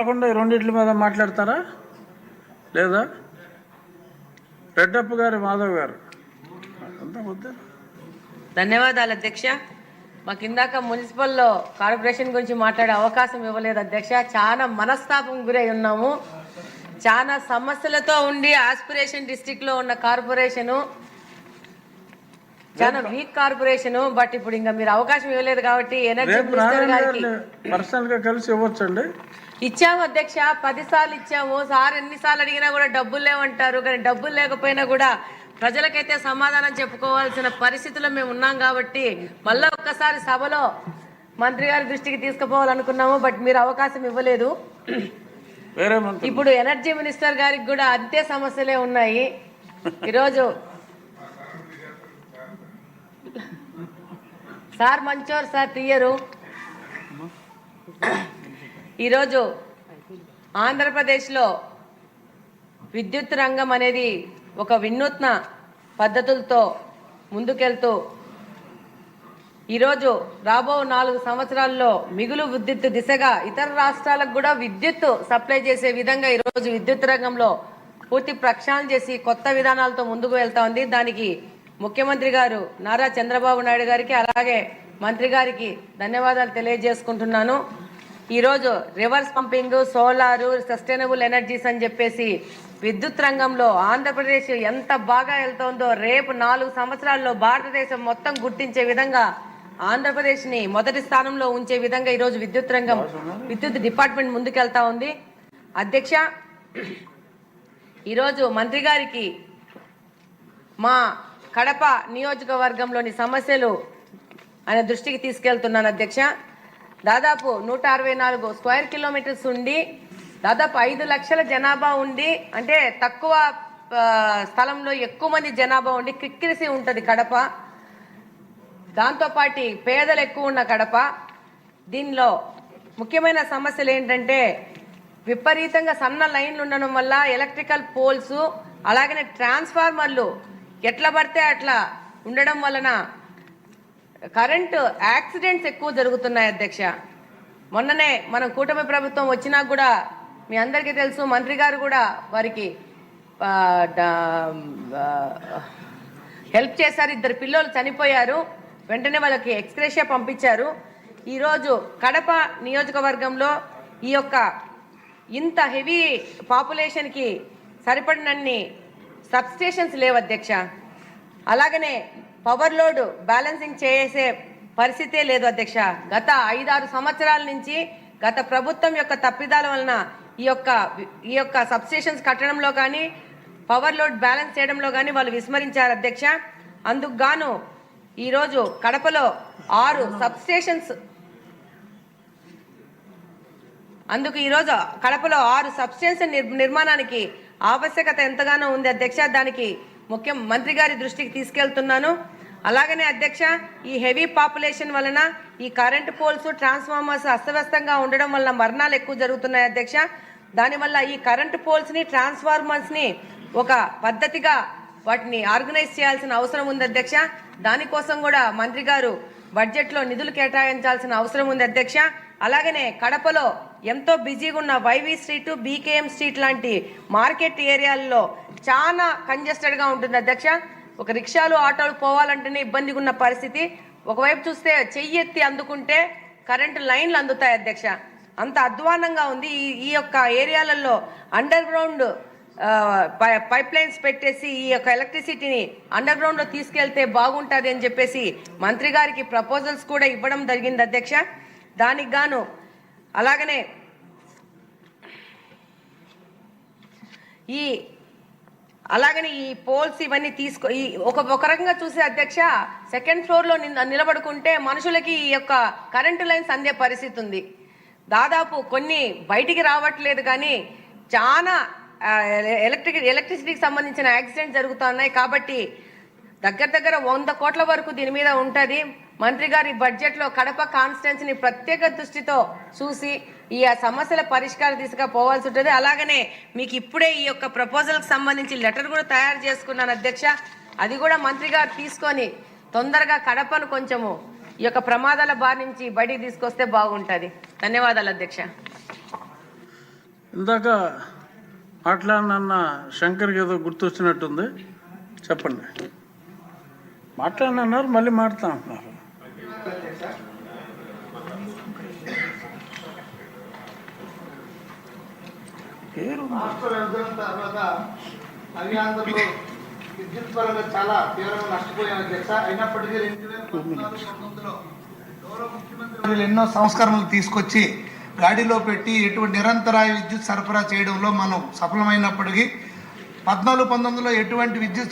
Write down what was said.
కాకుండా ఈ రెండిట్ల మీద మాట్లాడతారా? లేదా? రెడ్డప్ప గారు మాధవ్ గారు. ధన్యవాదాలు అధ్యక్ష. మాకు ఇందాక మున్సిపల్లో కార్పొరేషన్ గురించి మాట్లాడే అవకాశం ఇవ్వలేదు అధ్యక్ష. చాలా మనస్తాపం గురై ఉన్నాము. చాలా సమస్యలతో ఉండి ఆస్పిరేషన్ డిస్టిక్లో ఉన్న కార్పొరేషను చాలా వీక్ కార్పొరేషన్ బట్ ఇప్పుడు ఇంకా మీరు అవకాశం ఇవ్వలేదు కాబట్టి ఎనర్జీ మినిస్టర్ గారికి గారిని పర్సనల్గా కలిసి ఇవ్వచ్చండి. ఇచ్చాము అధ్యక్ష పది సార్లు ఇచ్చాము. సార్ ఎన్నిసార్లు అడిగినా కూడా డబ్బులు లేవంటారు. కానీ డబ్బులు లేకపోయినా కూడా ప్రజలకైతే సమాధానం చెప్పుకోవాల్సిన పరిస్థితిలో మేము ఉన్నాం కాబట్టి మళ్ళీ ఒక్కసారి సభలో మంత్రి గారి దృష్టికి తీసుకుపోవాలనుకున్నాము బట్ మీరు అవకాశం ఇవ్వలేదు. ఇప్పుడు ఎనర్జీ మినిస్టర్ గారికి కూడా అంతే సమస్యలే ఉన్నాయి. ఈరోజు సార్ మంచోరు సార్ తీయరు ఈరోజు ఆంధ్రప్రదేశ్లో విద్యుత్ రంగం అనేది ఒక వినూత్న పద్ధతులతో ముందుకెళ్తూ ఈరోజు రాబో నాలుగు సంవత్సరాల్లో మిగులు విద్యుత్ దిశగా ఇతర రాష్ట్రాలకు కూడా విద్యుత్ సప్లై చేసే విధంగా ఈరోజు విద్యుత్ రంగంలో పూర్తి ప్రక్షాళన చేసి కొత్త విధానాలతో ముందుకు వెళ్తా ఉంది. దానికి ముఖ్యమంత్రి గారు నారా చంద్రబాబు నాయుడు గారికి అలాగే మంత్రి గారికి ధన్యవాదాలు తెలియజేసుకుంటున్నాను. ఈరోజు reverse pumping solar sustainable energies అని చెప్పేసి విద్యుత్ రంగంలో ఆంధ్రప్రదేశ్ ఎంత బాగా వెళ్తోందో రేపు నాలుగు సంవత్సరాల్లో భారతదేశం మొత్తం గుర్తించే విధంగా ఆంధ్రప్రదేశ్ని మొదటి స్థానంలో ఉంచే విధంగా ఈరోజు విద్యుత్ రంగం విద్యుత్ డిపార్ట్మెంట్ ముందుకెళ్తా ఉంది. అధ్యక్ష ఈరోజు మంత్రి గారికి మా కడప నియోజకవర్గంలోని సమస్యలు ఆయన దృష్టికి తీసుకెళ్తున్నాను అధ్యక్ష. దాదాపు నూట అరవై నాలుగు స్క్వేర్ కిలోమీటర్స్ ఉండి దాదాపు ఐదు లక్షల జనాభా ఉండి అంటే తక్కువ స్థలంలో ఎక్కువ మంది జనాభా ఉండి క్రిక్కిరిసి ఉంటుంది కడప. దాంతోపాటి పేదలు ఎక్కువ ఉన్న కడప. దీనిలో ముఖ్యమైన సమస్యలు ఏంటంటే విపరీతంగా సన్న లైన్లు ఉండడం వల్ల ఎలక్ట్రికల్ పోల్స్ అలాగనే ట్రాన్స్ఫార్మర్లు ఎట్లా పడితే అట్లా ఉండడం వలన కరెంటు యాక్సిడెంట్స్ ఎక్కువ జరుగుతున్నాయి అధ్యక్ష. మొన్ననే మనం కూటమి ప్రభుత్వం వచ్చినా కూడా మీ అందరికీ తెలుసు మంత్రి గారు కూడా వారికి హెల్ప్ చేశారు. ఇద్దరు పిల్లలు చనిపోయారు. వెంటనే వాళ్ళకి ఎక్స్క్రేషియా పంపించారు. ఈరోజు కడప నియోజకవర్గంలో ఈ యొక్క ఇంత హెవీ పాపులేషన్కి సరిపడినన్ని సబ్స్టేషన్స్ లేవు అధ్యక్ష. అలాగనే పవర్ లోడ్ బ్యాలెన్సింగ్ చేసే పరిస్థితే లేదు అధ్యక్ష. గత ఐదారు సంవత్సరాల నుంచి గత ప్రభుత్వం యొక్క తప్పిదాల వలన ఈ యొక్క ఈ యొక్క సబ్స్టేషన్స్ కట్టడంలో కానీ పవర్ లోడ్ బ్యాలెన్స్ చేయడంలో కానీ వాళ్ళు విస్మరించారు అధ్యక్ష. అందుకు గాను ఈరోజు కడపలో ఆరు సబ్స్టేషన్స్ అందుకు ఈరోజు కడపలో ఆరు సబ్స్టేషన్ నిర్- నిర్మాణానికి ఆవశ్యకత ఎంతగానో ఉంది అధ్యక్ష. దానికి ముఖ్యమంత్రి గారి దృష్టికి తీసుకెళ్తున్నాను. అలాగనే అధ్యక్ష ఈ హెవీ పాపులేషన్ వలన ఈ కరెంట్ పోల్స్ ట్రాన్స్ఫార్మర్స్ అస్తవ్యస్తంగా ఉండడం వల్ల మరణాలు ఎక్కువ జరుగుతున్నాయి అధ్యక్ష. దానివల్ల ఈ కరెంట్ పోల్స్ని ట్రాన్స్ఫార్మర్స్ని ఒక పద్ధతిగా వాటిని ఆర్గనైజ్ చేయాల్సిన అవసరం ఉంది అధ్యక్ష. దానికోసం కూడా మంత్రి గారు బడ్జెట్లో నిధులు కేటాయించాల్సిన అవసరం ఉంది అధ్యక్ష. అలాగనే కడపలో ఎంతో బిజీగా ఉన్న వైవి స్ట్రీట్ బీకేఎం స్ట్రీట్ లాంటి మార్కెట్ ఏరియాల్లో చాలా కంజెస్టెడ్గా ఉంటుంది అధ్యక్ష. ఒక రిక్షాలు ఆటోలు పోవాలంటేనే ఇబ్బందిగా ఉన్న పరిస్థితి. ఒకవైపు చూస్తే చెయ్యెత్తి అందుకుంటే కరెంటు లైన్లు అందుతాయి అధ్యక్ష. అంత అధ్వానంగా ఉంది ఈ ఈ యొక్క ఏరియాలలో. అండర్ గ్రౌండ్ పైప్ లైన్స్ పెట్టేసి ఈ యొక్క ఎలక్ట్రిసిటీని అండర్ గ్రౌండ్లో తీసుకెళ్తే బాగుంటుంది అని చెప్పేసి మంత్రి గారికి ప్రపోజల్స్ కూడా ఇవ్వడం జరిగింది అధ్యక్ష. దానికి గాను అలాగనే ఈ అలాగని ఈ పోల్స్ ఇవన్నీ తీసుకో ఈ ఒక ఒక రకంగా చూసే అధ్యక్ష సెకండ్ ఫ్లోర్లో నిన్న- నిలబడుకుంటే మనుషులకి ఈ యొక్క కరెంటు లైన్స్ అందే పరిస్థితి ఉంది దాదాపు కొన్ని బయటికి రావట్లేదు కానీ చాలా ఎలక్ట్రిక్ ఎలక్ట్రిసిటీకి సంబంధించిన యాక్సిడెంట్ జరుగుతున్నాయి కాబట్టి దగ్గర దగ్గర వంద కోట్ల వరకు దీని మీద ఉంటుంది. మంత్రి గారి బడ్జెట్లో కడప కాన్స్టిట్యున్సీ ప్రత్యేక దృష్టితో చూసి ఈ ఆ సమస్యల పరిష్కార దిశగా పోవాల్సి ఉంటుంది. అలాగనే మీకు ఇప్పుడే ఈ యొక్క ప్రపోజల్కి సంబంధించి లెటర్ కూడా తయారు చేసుకున్నాను అధ్యక్ష. అది కూడా మంత్రి గారు తీసుకొని తొందరగా కడపను కొంచెము ఈ యొక్క ప్రమాదాల బారి నుంచి బయటికి తీసుకొస్తే బాగుంటుంది. ధన్యవాదాలు అధ్యక్ష. ఇందాక మాట్లాడినన్న శంకర్కి ఏదో గుర్తొచ్చినట్టుంది. చెప్పండి. మాట్లాడినన్నారు మళ్ళీ మాట్లాడుతా అంటున్నారు. పేరు విద్యుత్ పరంగా చాలా తీవ్రంగా నష్టపోయాం అధ్యక్ష అయినప్పటికీ రెండు వేల పంతొమ్మిదిలో గౌరవ ముఖ్యమంత్రి ఎన్నో సంస్కరణలు తీసుకొచ్చి గాడిలో పెట్టి ఎటువంటి నిరంతరాయ విద్యుత్ సరఫరా చేయడంలో మనం సఫలమైనప్పటికీ పద్నాలుగు పంతొమ్మిదిలో ఎటువంటి విద్యుత్